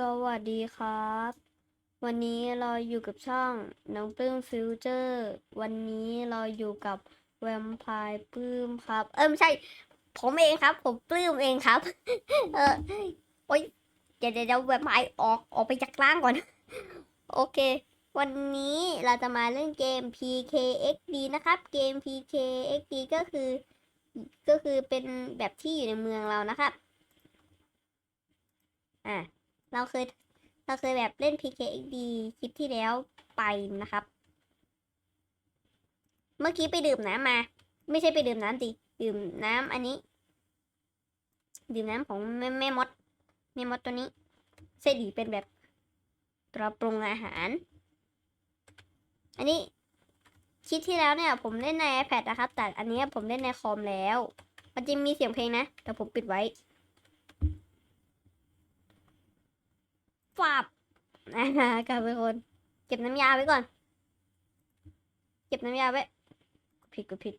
สวัสดีครับ วันนี้เราอยู่กับช่องน้องปลื้มฟิวเจอร์ วันนี้เราอยู่กับแวมไพร์ปลื้มครับ เออไม่ใช่ ผมเองครับ ผมปลื้มเองครับ เออโอ๊ยเดี๋ยวเดี๋ยวเดี๋ยวแวมไพร์ออกออกไปจากร่างก่อน โอเค วันนี้เราจะมาเล่นเกม PKXD นะครับ เกม PKXD ก็คือ ก็คือเป็นแบบที่อยู่ในเมืองเรานะครับ อะ เราเคยเราเคยแบบเล่น PKXD คลิปที่แล้วไปนะครับ เมื่อกี้ไปดื่มน้ำมา ไม่ใช่ไปดื่มน้ำดิดื่มน้ำอันนี้ ดื่มน้ำของแม่แม่มดแม่มดตัวนี้เซดีเป็นแบบตัวปรุงอาหาร อันนี้คลิปที่แล้วเนี่ย ผมเล่นใน iPad นะครับ แต่อันนี้ผมเล่นในคอมแล้ว มันจะมีเสียงเพลงนะ แต่ผมปิดไว้ ฝาบอ่ากลับไปคน เก็บน้ำยาไว้ก่อน เก็บน้ำยาไว้ผิดก็ผิด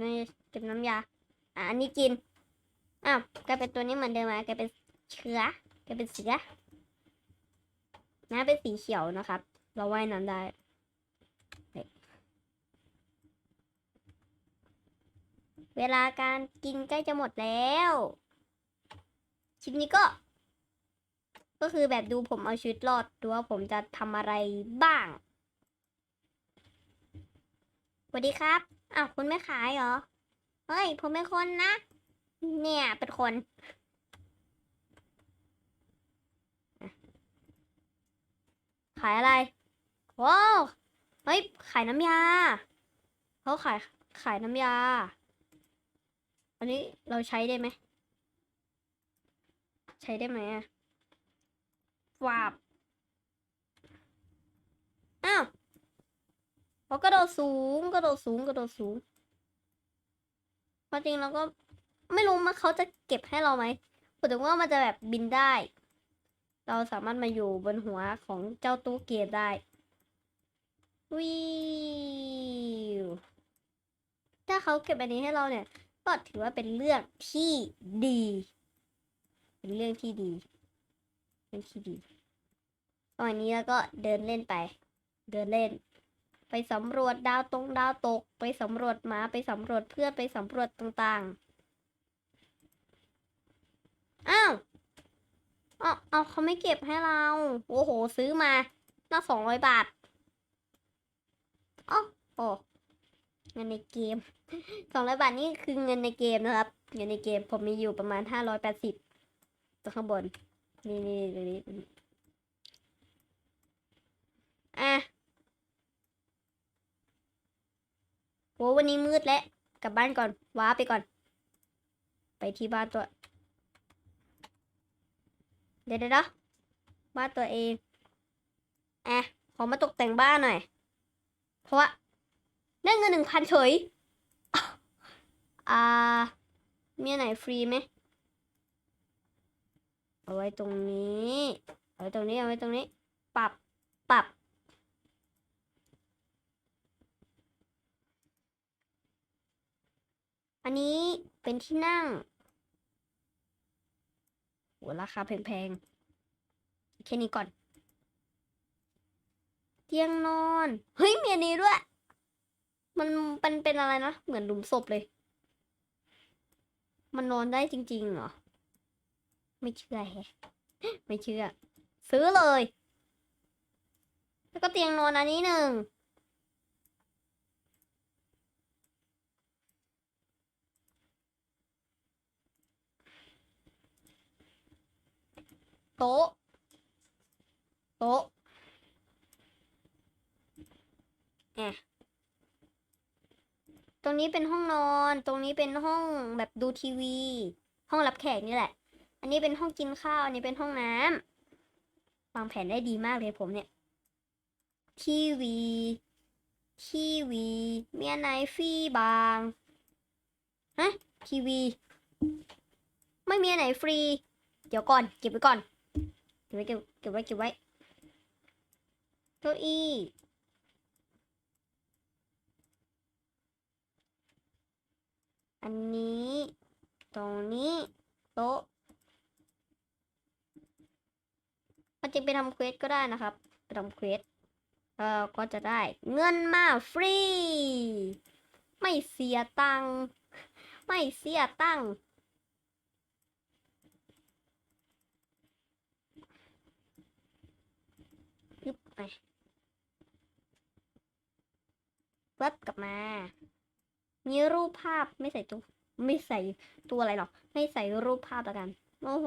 นี่เก็บน้ำยา อะอันนี้กิน อ้าวกลายเป็นตัวนี้เหมือนเดิมมากลายเป็นเชื้อกลายเป็นเสือน้ำเป็นสีเขียวนะครับ เราว่ายน้ำได้เฮ้ยเวลาการกินใกล้จะหมดแล้ว คลิปนี้ก็ ก็คือแบบดูผมเอาชีวิตรอดดูว่าผมจะทำอะไรบ้างสวัสดีครับอ้าวคุณไม่ขายเหรอ เฮ้ย ผมเป็นคนนะ เนี่ยเป็นคน ขายอะไรโว้าวเฮ้ย ขายน้ำยาเขาขายขายน้ำยา อันนี้เราใช้ได้ไหม ใช้ได้ไหมอะ วาบอ้าวเขากระโดดสูงกระโดดสูงกระโดดสูงความจริงเราก็ไม่รู้มันเขาจะเก็บให้เราไหมพูดถึงว่ามันจะแบบบินได้ เราสามารถมาอยู่บนหัวของเจ้าตู้เกตได้วิวถ้าเขาเก็บอันนี้ให้เราเนี่ย ก็ถือว่าเป็นเรื่องที่ดี เป็นเรื่องที่ดี เป็นที่ดีตอนนี้แล้วก็เดินเล่นไป เดินเล่น ไปสำรวจดาวตรงดาวตก ไปสำรวจหมาไปสำรวจเพื่อนไปสำรวจต่างๆ อ้าวเอาเอาเขาไม่เก็บให้เรา โอ้โห ซื้อมาน่าสองร้อยบาทอ๋อโอ้เงินในเกมสองร้อยบาทนี่คือเงินในเกมนะครับ เงินในเกมผมมีอยู่ประมาณห้าร้อยแปดสิบตัวข้างบน นี่นี่นี่นี่นี่อะโหวันนี้มืดแล้ว กลับบ้านก่อน ว้าไปก่อน ไปที่บ้านตัวเดี๋ยวเดี๋ยวเดี๋ยวบ้านตัวเองอะขอมาตกแต่งบ้านหน่อย เพราะว่าได้เงินหนึ่งพันเฉย อ่า มีอันไหนฟรีไหม เอาไว้ตรงนี้ เอาไว้ตรงนี้ เอาไว้ตรงนี้ ปรับ ปรับ อันนี้เป็นที่นั่งโหราคาแพงๆ แค่นี้ก่อน เตียงนอน เฮ้ย มีอันนี้ด้วย มันเป็นเป็นอะไรนะ เหมือนหลุมศพเลย มันนอนได้จริงๆเหรอ ไม่เชื่อแฮะไม่เชื่อ ซื้อเลย แล้วก็เตียงนอนอันนี้หนึ่งโต๊ะ โต๊ะแอะตรงนี้เป็นห้องนอน ตรงนี้เป็นห้องแบบดูทีวี ห้องรับแขกนี่แหละ อันนี้เป็นห้องกินข้าว อันนี้เป็นห้องน้ำวางแผนได้ดีมากเลยผมเนี่ย ทีวี ทีวีมีอันไหนฟรีบาง ฮะ ทีวี ไม่มีอันไหนฟรี เดี๋ยวก่อน เก็บไว้ก่อน เก็บไว้เก็บเก็บไว้เก็บไว้เก้าอี้อันนี้ ตรงนี้ โต๊ะ มันจริงไปทำเควสก็ได้นะครับ ไปทำเควสเอ่อก็จะได้เงินมาฟรี ไม่เสียตังค์ไม่เสียตังค์ยึบไปเว็บกลับมา มีรูปภาพไม่ใส่ตัว ไม่ใส่ตัวอะไรหรอก ไม่ใส่รูปภาพแล้วกัน โอ้โห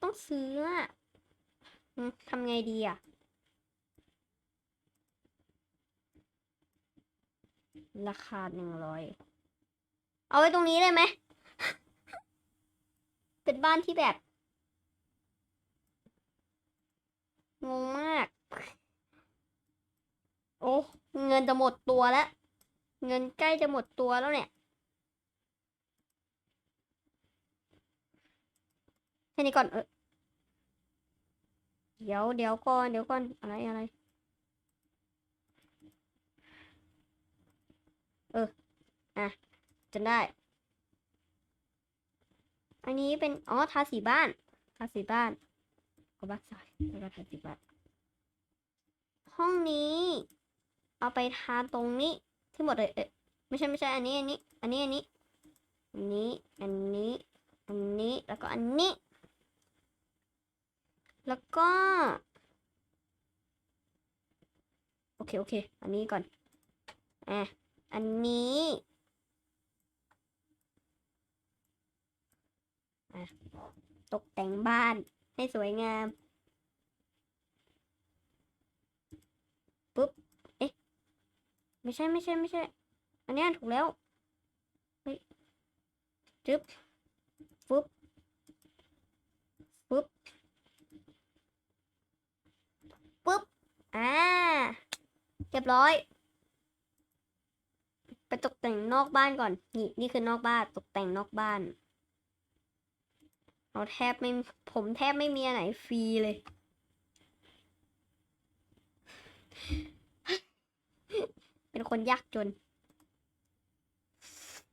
ต้องซื้ออะทำไงดีอะราคาหนึ่งร้อย เอาไว้ตรงนี้เลยไหม เป็นบ้านที่แบบ งงมาก โอ้ เงินจะหมดตัวแล้ว เงินใกล้จะหมดตัวแล้วเนี่ย ค่นี้ก่อนเออเดี๋ยวเดี๋ยวก่อนเดี๋ยวก่อนอะไรอะไร เออ อะจนได้ อันนี้เป็น อ๋อ ทาสีบ้าน ทาสีบ้านเอาบ้านใส่แล้วก็ทาสีบ้าน ห้องนี้ เอาไปทาตรงนี้ที่หมดเลยเอ๊ะไม่ใช่ไม่ใช่อันนี้อันนี้ อันนี้อันนี้ อันนี้ อันนี้ อันนี้ แล้วก็อันนี้ แล้วก็ โอเค โอเค อันนี้ก่อนอะอันนี้ตกแต่งบ้านให้สวยงาม ปุ๊บ เอ๊ะ ไม่ใช่ไม่ใช่ไม่ใช่ อันนี้ถูกแล้ว เฮ้ยจึ๊บ ปุ๊บ ปุ๊บ ปุ๊บ อ่าเรียบร้อย ไปตกแต่งนอกบ้านก่อน นี่นี่คือนอกบ้านตกแต่งนอกบ้านเราแทบไม่ผมแทบไม่มีอันไหนฟรีเลย เป็นคนยากจน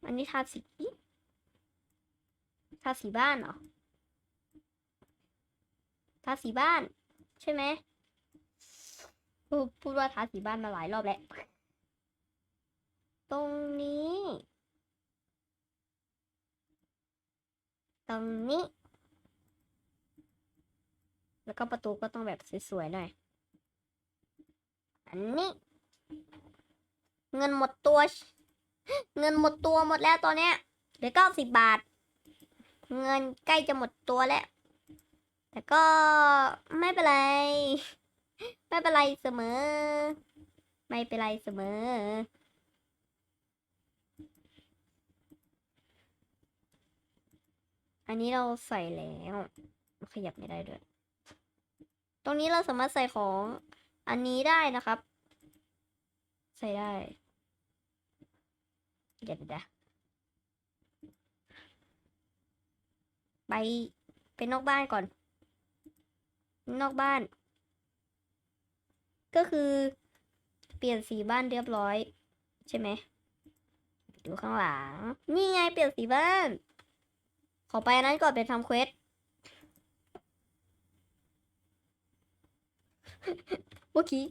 อันนี้ทาสีทาสีบ้านเหรอทาสีบ้าน ใช่ไหม พูดพูดว่าทาสีบ้านมาหลายรอบแล้ว ตรงนี้ ตรงนี้ แล้วก็ประตูก็ต้องแบบสวยๆหน่อย อันนี้ เงินหมดตัว เงินหมดตัวหมดแล้วตอนเนี้ยเหลือเก้าสิบบาท เงินใกล้จะหมดตัวแล้ว แต่ก็ไม่เป็นไร ไม่เป็นไรเสมอ ไม่เป็นไรเสมอ อันนี้เราใส่แล้วขยับไม่ได้ด้วย ตรงนี้เราสามารถใส่ของอันนี้ได้นะครับ ใส่ได้เดี๋ยวเดี๋ยวไปไปนอกบ้านก่อน นอกบ้าน ก็คือเปลี่ยนสีบ้านเรียบร้อย ใช่ไหมดูข้างหลัง นี่ไงเปลี่ยนสีบ้าน ขอไปนั้นก่อนไปทำเควสเมื่อกี้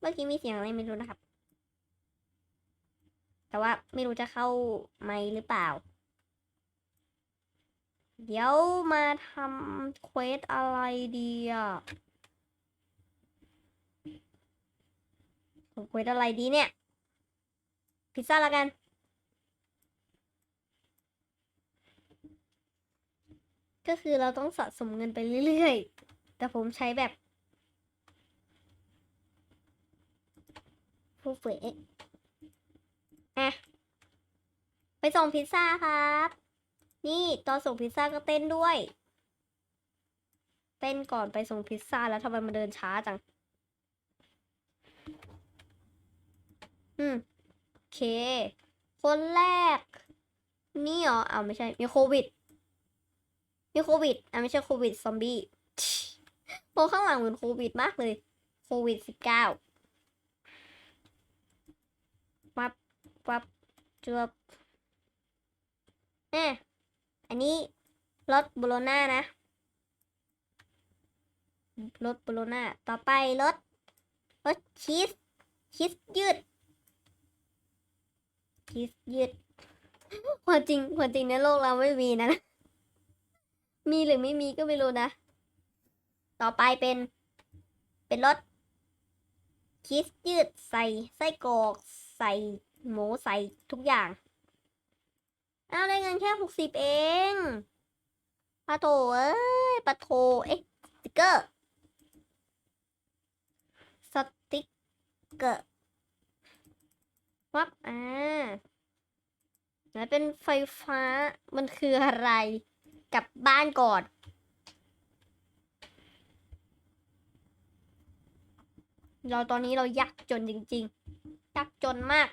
เมื่อกี้มีเสียงอะไรไม่รู้นะครับ แต่ว่าไม่รู้จะเข้าไมหรือเปล่า เดี๋ยวมาทำเควสอะไรดีอะ ทำเควสอะไรดีเนี่ย พิซซ่าละกัน ก็คือเราต้องสะสมเงินไปเรื่อยๆ แต่ผมใช้แบบผู้เฟะอะไปส่งพิซซ่าครับ นี่ตอนส่งพิซซ่าก็เต้นด้วย เต้นก่อนไปส่งพิซซ่าแล้วทำไมมันเดินช้าจัง อืมโอเค คนแรก นี่เหรออ้าวไม่ใช่ มีโควิด มีโควิดอะไม่ใช่โควิดซอมบี้โอ้ข้างหลังเหมือนโควิดมากเลย โควิดสิบเก้าวับวับจวบเอ๊ะอันนี้รสโบโลน่านะรสโบโลน่าต่อไปรสรสชีสชีสยืด ชีสยืดความจริงความจริงในโลกเราไม่มีนะ มีหรือไม่มีก็ไม่รู้นะ ต่อไปเป็น เป็นรสชีสยืดใส่ไส้กรอกใส่หมูใส่ทุกอย่าง เอาได้เงินแค่หกสิบเองปะโถเอ้ยปะโถเอ๊ะสติกเกอร์ สติกเกอร์ วับอ่าแล้วเป็นไฟฟ้ามันคืออะไรกลับบ้านก่อนเราตอนนี้เรายากจนจริงๆยากจนมาก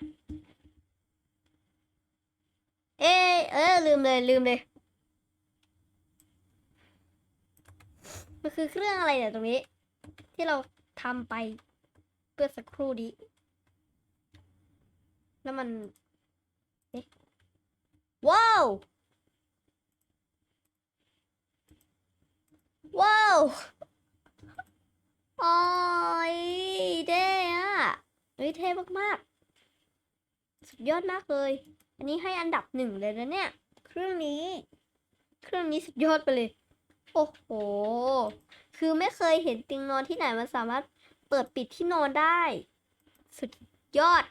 เอเออลืมเลยลืมเลยมันคือเครื่องอะไรเนี่ยตรงนี้ ที่เราทำไปเพื่อสักครู่นี้ แล้วมัน เอ๊ะ ว้าว ว้าวโอ้ยเท่อะเฮ้ยเท่มากๆ สุดยอดมากเลย อันนี้ให้อันดับหนึ่งเลยนะเนี่ย เครื่องนี้ เครื่องนี้สุดยอดไปเลย โอ้โห คือไม่เคยเห็นเตียงนอนที่ไหนมันสามารถเปิดปิดที่นอนได้ สุดยอด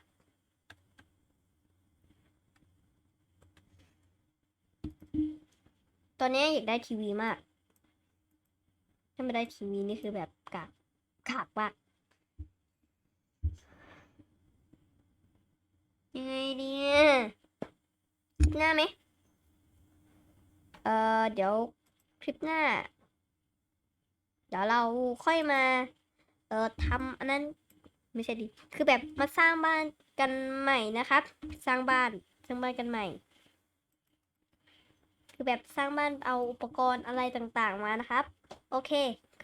ตอนนี้อยากได้ทีวีมาก ถ้าไม่ได้ทีวีนี่คือแบบกากกากมากยังไงดีเนี่ยคลิปหน้าไหมเออเดี๋ยวคลิปหน้า เดี๋ยวเราค่อยมา เออทำอันนั้นไม่ใช่ดิ คือแบบมาสร้างบ้านกันใหม่นะครับ สร้างบ้าน สร้างบ้านกันใหม่ คือแบบสร้างบ้านเอาอุปกรณ์อะไรต่างๆมานะครับ โอเค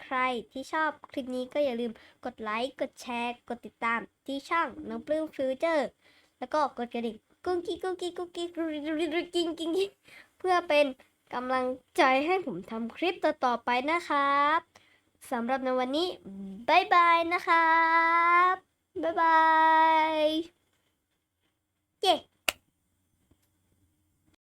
ใครที่ชอบคลิปนี้ก็อย่าลืมกดไลค์กดแชร์ กดติดตามที่ช่องน้องปลื้มฟิวเจอร์แล้วก็กดกระดิ่งกุ้งกี้กุ้งกี้กุ้งกี้กุ้งกี้กุ้งกี้กิ้งกิ้งกิ้งเพื่อเป็นกำลังใจให้ผมทำคลิปต่อๆไปนะครับสำหรับในวันนี้บายบายนะครับบายบายเย้